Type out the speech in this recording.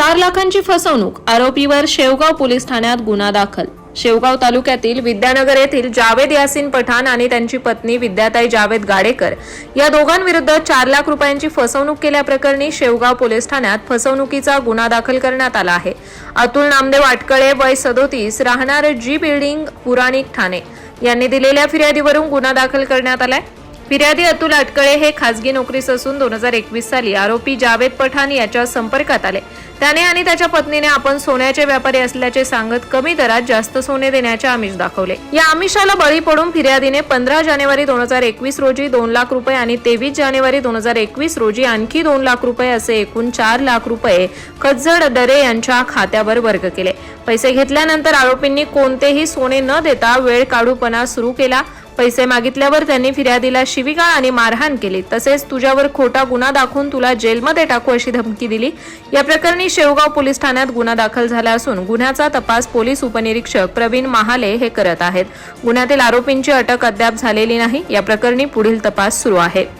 चार लाखांची फसवणूक. आरोपीवर शेवगाव पोलीस ठाण्यात गुन्हा दाखल. शेवगाव तालुक्यातील विद्यानगर येथील जावेद यासिन पठाण आणि त्यांची पत्नी विद्याताई जावेद गाडेकर या दोघांविरुद्ध चार लाख रुपयांची फसवणूक केल्याप्रकरणी शेवगाव पोलीस ठाण्यात फसवणुकीचा गुन्हा दाखल करण्यात आला आहे. अतुल नामदेव आटकळे वय सदोतीस राहणार जी बिल्डिंग पुराणिक ठाणे. यांनी दिलेल्या फिर्यादीवरून गुन्हा दाखल करण्यात आलाय. फिर्यादी अतुल अटकळे हे खासगी नोकरीस असून दोन हजार एकवीस साली आरोपी जावेद पठाण याच्या संपर्कात आले. त्याने आणि त्याच्या पत्नीने आपण सोन्याचे व्यापारी असल्याचे सांगत कमी दरात जास्त सोने देण्याचे आमिष दाखवले. या आमिषाला बळी पडून फिर्यादीने पंधरा जानेवारी दोन हजार एकवीस रोजी दोन लाख रुपये आणि तेवीस जानेवारी दोन हजार एकवीस रोजी आणखी दोन लाख रुपये असे एकूण चार लाख रुपये खज्जड दरे यांच्या खात्यावर वर्ग केले. पैसे घेतल्यानंतर आरोपींनी कोणतेही सोने न देता वेळ काढूपणा सुरू केला. पैसे मागितल्यावर त्यांनी फिर्यादीला शिविगाळ आणि मारहाण केली. तसेच तुझ्यावर खोटा गुन्हा दाखवून तुला जेलमध्ये टाकू अशी धमकी दिली. या प्रकरणी शेवगाव पोलीस ठाण्यात गुन्हा दाखल झाला असून गुन्ह्याचा तपास पोलीस उपनिरीक्षक प्रवीण महाले हे करत आहेत. गुन्ह्यातील आरोपींची अटक अद्याप झालेली नाही. या प्रकरणी पुढील तपास सुरू आहे.